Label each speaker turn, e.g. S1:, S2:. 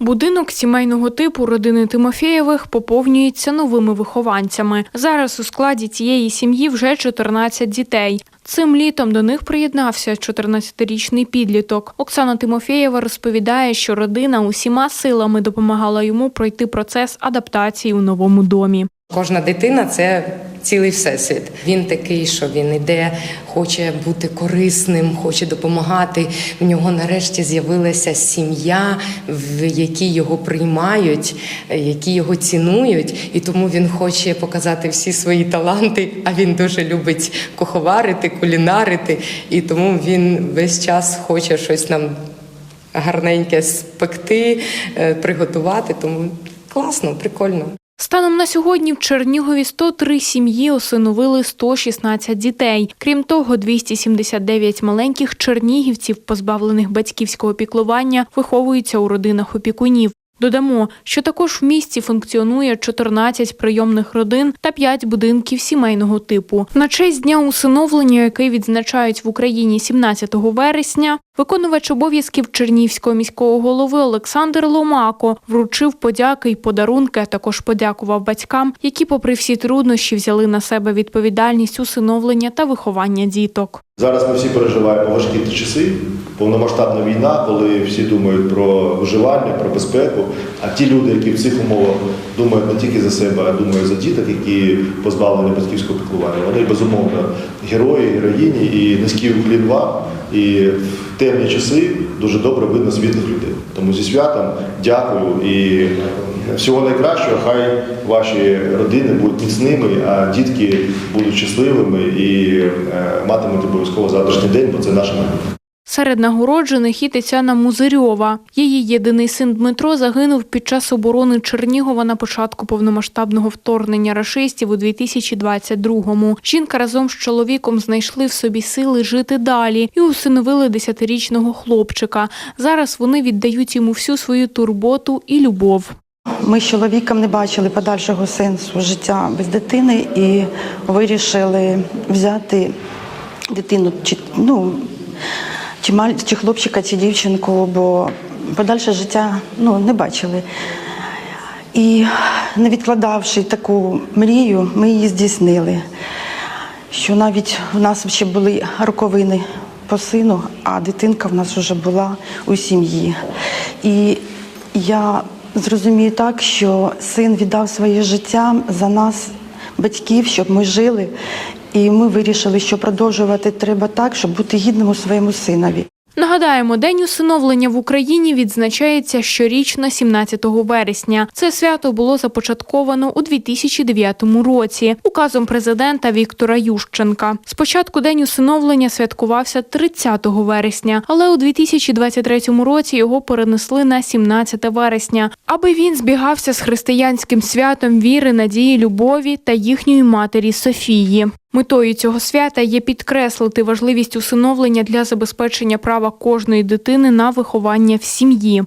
S1: Будинок сімейного типу родини Тимофєєвих поповнюється новими вихованцями. Зараз у складі цієї сім'ї вже 14 дітей. Цим літом до них приєднався 14-річний підліток. Оксана Тимофєєва розповідає, що родина усіма силами допомагала йому пройти процес адаптації у новому домі.
S2: Кожна дитина це цілий всесвіт. Він такий, що він іде, хоче бути корисним, хоче допомагати. В нього нарешті з'явилася сім'я, в якій його приймають, які його цінують, і тому він хоче показати всі свої таланти. А він дуже любить куховарити, кулінарити, і тому він весь час хоче щось нам гарненьке спекти, е, приготувати. Тому класно, прикольно.
S1: Станом на сьогодні в Чернігові 103 сім'ї усиновили 116 дітей. Крім того, 279 маленьких чернігівців, позбавлених батьківського піклування, виховуються у родинах опікунів. Додамо, що також в місті функціонує 14 прийомних родин та 5 будинків сімейного типу. На честь дня усиновлення, який відзначають в Україні 17 вересня, виконувач обов'язків Чернівського міського голови Олександр Ломако вручив подяки й подарунки, а також подякував батькам, які, попри всі труднощі, взяли на себе відповідальність усиновлення та виховання діток.
S3: Зараз ми всі переживаємо важкі часи, повномасштабна війна, коли всі думають про виживання, про безпеку. А ті люди, які в цих умовах думають не тільки за себе, а думають за діток, які позбавлені батьківського піклування, вони безумовно герої, героїні і низький уклін вам. І темні часи дуже добре видно світлих людей. Тому зі святом дякую і всього найкращого. Хай ваші родини будуть міцними, а дітки будуть щасливими і е, матимуть обов'язково завтрашній день, бо це наше майбутнє.
S1: Серед нагороджених і Тетяна Музирьова. Її єдиний син Дмитро загинув під час оборони Чернігова на початку повномасштабного вторгнення рашистів у 2022-му. Жінка разом з чоловіком знайшли в собі сили жити далі і усиновили десятирічного хлопчика. Зараз вони віддають йому всю свою турботу і любов.
S4: Ми з чоловіком не бачили подальшого сенсу життя без дитини і вирішили взяти дитину, ну, чи, маль, чи хлопчика, чи дівчинку, бо подальше життя ну, не бачили. І не відкладавши таку мрію, ми її здійснили. Що навіть у нас ще були роковини по сину, а дитинка в нас вже була у сім'ї. І я зрозумію так, що син віддав своє життя за нас, батьків, щоб ми жили. І ми вирішили, що продовжувати треба так, щоб бути гідним у своєму синові.
S1: Нагадаємо, День усиновлення в Україні відзначається щорічно 17 вересня. Це свято було започатковано у 2009 році указом президента Віктора Ющенка. Спочатку День усиновлення святкувався 30 вересня, але у 2023 році його перенесли на 17 вересня, аби він збігався з християнським святом віри, надії, любові та їхньої матері Софії. Метою цього свята є підкреслити важливість усиновлення для забезпечення права кожної дитини на виховання в сім'ї.